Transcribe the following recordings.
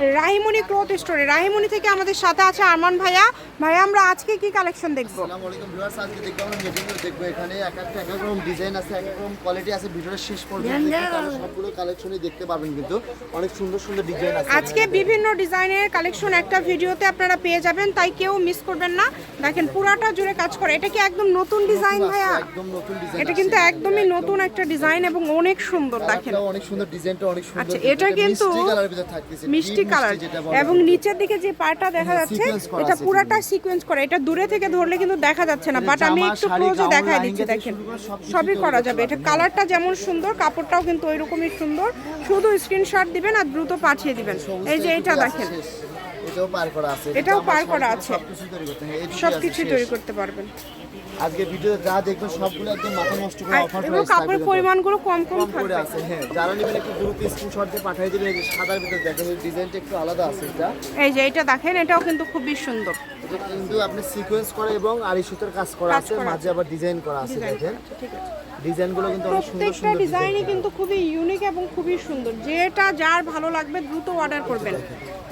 Rahimoni cloth স্টোরে। রাহিমণি থেকে আমাদের সাথে আছে আরমান ভাইয়া। ভাইয়া আমরা আজকে কি কালেকশন দেখব? আসসালামু আলাইকুম ভিউয়ার্স আজকে দেখব আমরা মেটিরিয়াল দেখব এখানে এক একটা এক এক রকম ডিজাইন আছে এক এক রকম কোয়ালিটি আছে ভিডিওর শেষ পর্যন্ত সবগুলো কালেকশনই দেখতে পারবেন কিন্তু। অনেক সুন্দর সুন্দর ডিজাইন আছে। আজকে বিভিন্ন ডিজাইনের কালেকশন একটা ভিডিওতে আপনারা পেয়ে যাবেন তাই কেউ মিস করবেন না। দেখেন পুরাটা জুড়ে কাজ করে। এটা কি একদম নতুন ডিজাইন ভাইয়া? একদম নতুন ডিজাইন এটা কিন্তু একদমই নতুন একটা ডিজাইন এবং অনেক সুন্দর দেখেন। অনেক সুন্দর ডিজাইনটা অনেক সুন্দর আচ্ছা, এটা কিন্তু মিষ্টি মিষ্টি কালার এবং নিচের দিকে যে পাটা দেখা হ্যাঁ, যাচ্ছে এটা পুরাটা সিকোয়েন্স করা। এটা দূরে থেকে ধরলে কিন্তু দেখা যাচ্ছে না বাট আমি একটু ক্লোজে দেখাই দিচ্ছি দেখেন। সবই করা যাবে। এটা কালারটা যেমন সুন্দর কাপড়টাও কিন্তু ওই রকমই সুন্দর। শুধু স্ক্রিনশট দিবেন আর দ্রুত পাঠিয়ে দিবেন। এই যে এটা দেখেন। এটাও পার করা আছে এটাও পার করা আছে। সবকিছু। তৈরি করতে পারবেন। আজকে ভিডিও যা দেখবেন সবগুলো একদম মাথা নষ্ট করে অফার এবং কাপড় পরিমাণগুলো কম কম করে থাকবে। আছে হ্যাঁ। যারা নেবেন একটু দ্রুত স্ক্রিনশট দিয়ে পাঠিয়ে দিলে এই সাদার ভিতরে দেখেন ডিজাইনটা একটু আলাদা আছে এটা। এই যে এটা দেখেন এটাও কিন্তু খুবই সুন্দর। এটা কিন্তু আপনি সিকোয়েন্স করা এবং আড়ি সুতোর কাজ করা আছে মাঝে আবার ডিজাইন করা আছে দেখেন। ঠিক আছে। ডিজাইনগুলো কিন্তু অনেক সুন্দর প্রত্যেকটা ডিজাইনই কিন্তু খুবই ইউনিক এবং খুবই সুন্দর। যেটা যার ভালো লাগবে দ্রুত অর্ডার করবেন।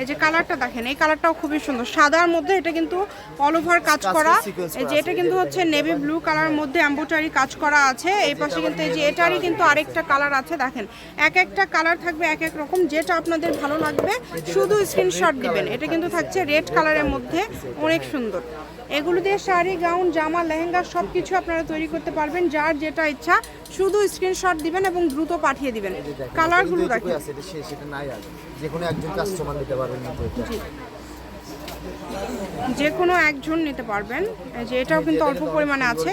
এই যে কালারটা দেখেন এই কালারটাও খুবই সুন্দর। সাদার মধ্যে এটা কিন্তু অল ওভার কাজ করা এই যে এটা কিন্তু হচ্ছে নেভি ব্লু কালার মধ্যে এম্বোটারি কাজ করা আছে। এই পাশে কিন্তু এই যে এটারই কিন্তু আরেকটা কালার আছে দেখেন। এক একটা কালার থাকবে এক এক রকম। যেটা আপনাদের ভালো লাগবে শুধু স্ক্রিনশট দিবেন। এটা কিন্তু থাকছে রেড কালারের মধ্যে অনেক সুন্দর। এগুলো দিয়ে শাড়ি গাউন জামা লেহেঙ্গা সব কিছু আপনারা তৈরি করতে পারবেন। যার যেটা ইচ্ছা শুধু স্ক্রিনশট দিবেন এবং দ্রুত পাঠিয়ে দিবেন। কালারগুলো দেখেন আছে এটা নাই যে কোনো একজন কাস্টমার নিতে পারবেন যে কোনো একজন নিতে পারবেন। যে এটাও কিন্তু অল্প পরিমাণে আছে।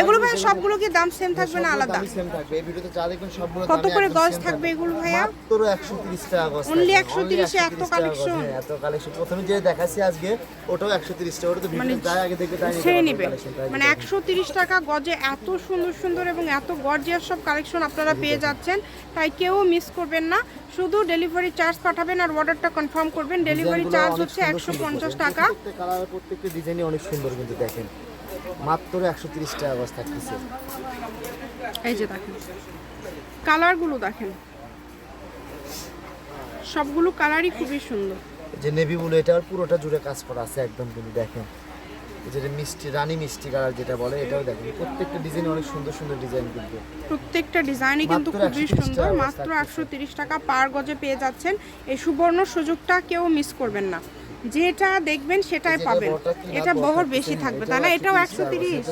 এগুলো ভাই সবগুলো কি দাম সেম থাকবে না আলাদা? সেম থাকবে। এই ভিডিওতে যা দেখবেন সবগুলো কত করে গজ থাকবে এগুলো ভাইয়া? মাত্র 130 টাকা গজ Only 130 এ এত 130 collection? হ্যাঁ, এত কালেকশন প্রথমে যে দেখাচ্ছি আজকে ওটাও 130 টাকা। ওটা তো ভিডিও যাই আগে দেখবে তাই সেই নিবে। মানে নিতে একশো তিরিশ টাকা গজে এত সুন্দর সুন্দর এবং এত গর্জিয়াস সব কালেকশন আপনারা পেয়ে যাচ্ছেন। তাই কেউ মিস করবেন না। শুধু ডেলিভারি চার্জ পাঠাবেন আর অর্ডারটা কনফার্ম করবেন। ডেলিভারি চার্জ হচ্ছে সুন্দর একশো সুন্দর পঞ্চাশ টাকা। প্রত্যেকটা কালার প্রত্যেকটা ডিজাইনই অনেক সুন্দর কিন্তু দেখেন। মাত্র একশো তিরিশ টাকা গজ থাকতেছে। এই যে দেখেন কালারগুলো দেখেন। সবগুলো কালারই খুবই সুন্দর। যে নেভি ব্লু এটা পুরোটা জুড়ে কাজ করা আছে একদম কিন্তু দেখেন। যেটা মিষ্টি রানী মিষ্টি কালার যেটা বলে এটাও দেখেন। প্রত্যেকটা ডিজাইন অনেক সুন্দর সুন্দর ডিজাইন কিন্তু। প্রত্যেকটা ডিজাইনই কিন্তু খুবই সুন্দর। মাত্র। একশো টাকা পার গজে পেয়ে যাচ্ছেন। এই সুবর্ণ সুযোগটা কেউ মিস করবেন না। যেটা দেখবেন সেটাই পাবেন। এটা বহর বেশি থাকবে। তাই না এটাও একশো তিরিশ।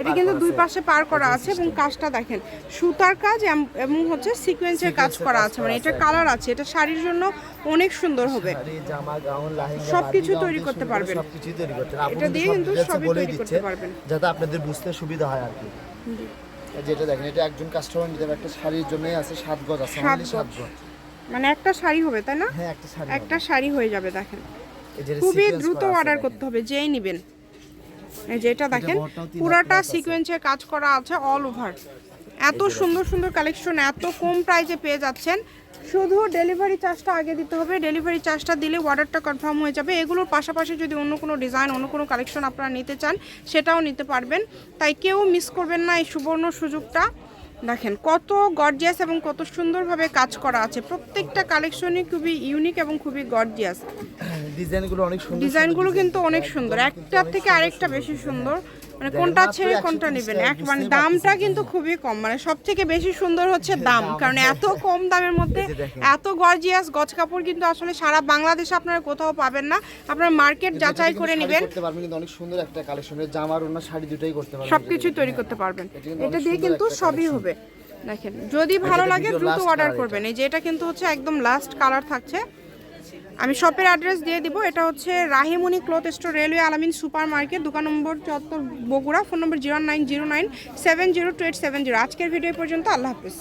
এটা কিন্তু দুই পাশে পার করা আছে এবং কাজটা দেখেন। সুতার কাজ এবং হচ্ছে সিকোয়েন্সের কাজ করা আছে। মানে এটা কালার আছে। এটা শাড়ির জন্য অনেক সুন্দর হবে। লাহেঙ্গা সবকিছু তৈরি করতে পারবেন। এটা দিয়ে কিন্তু সবই তৈরি করতে পারবেন। যাতে আপনাদের বুঝতে সুবিধা হয় আর কি। যেটা দেখেন এটা একজন কাস্টমার নিতে একটা শাড়ির জন্যই আছে সাত গজ আছে সাত গজ। মানে একটা শাড়ি হবে তাই না? হ্যাঁ একটা শাড়ি একটা শাড়ি হয়ে যাবে দেখেন। খুবই দ্রুত অর্ডার করতে হবে যেই নেবেন। এই যে এটা দেখেন পুরাটা সিকোয়েন্সের কাজ করা আছে অল ওভার এত সুন্দর সুন্দর কালেকশন এত কম প্রাইসে পেয়ে যাচ্ছেন। শুধু ডেলিভারি চার্জটা আগে দিতে হবে ডেলিভারি চার্জটা দিলে অর্ডারটা কনফার্ম হয়ে যাবে। এগুলোর পাশাপাশি যদি অন্য কোনো ডিজাইন অন্য কোনো কালেকশন আপনারা নিতে চান সেটাও নিতে পারবেন। তাই কেউ মিস করবেন না এই সুবর্ণ সুযোগটা। দেখেন কত গর্জিয়াস এবং কত সুন্দরভাবে কাজ করা আছে। প্রত্যেকটা কালেকশনই খুবই ইউনিক এবং খুবই গর্জিয়াস ডিজাইনগুলো অনেক সুন্দর ডিজাইনগুলো কিন্তু অনেক সুন্দর। একটা একটার থেকে আরেকটা বেশি সুন্দর। মানে কোনটা ছেড়ে কোনটা নেবেন? এক মানে দামটা কিন্তু খুবই কম মানে সব থেকে বেশি সুন্দর হচ্ছে দাম কারণ এত কম দামের মধ্যে। এত গর্জিয়াস গজ কাপড় কিন্তু আসলে সারা বাংলাদেশে আপনারা কোথাও পাবেন না। আপনার মার্কেট যাচাই করে নেবেন। করতে পারবেন কিন্তু অনেক সুন্দর একটা কালেকশন জামার অন্য শাড়ি দুটোই করতে পারবেন। সবকিছু তৈরি করতে পারবেন। এটা দিয়ে কিন্তু সবই হবে। দেখেন যদি ভালো লাগে দ্রুত অর্ডার করবেন। এই যে এটা কিন্তু হচ্ছে একদম লাস্ট কালার থাকছে। আমি শপের অ্যাড্রেস দিয়ে দিব। এটা হচ্ছে রাহিমুনি cloth store railway Alamin super market দোকান নম্বর চত্বর Bogura phone number zero nine zero nine seven zero two eight seven zero আজকের ভিডিও পর্যন্ত, আল্লাহ হাফিজ।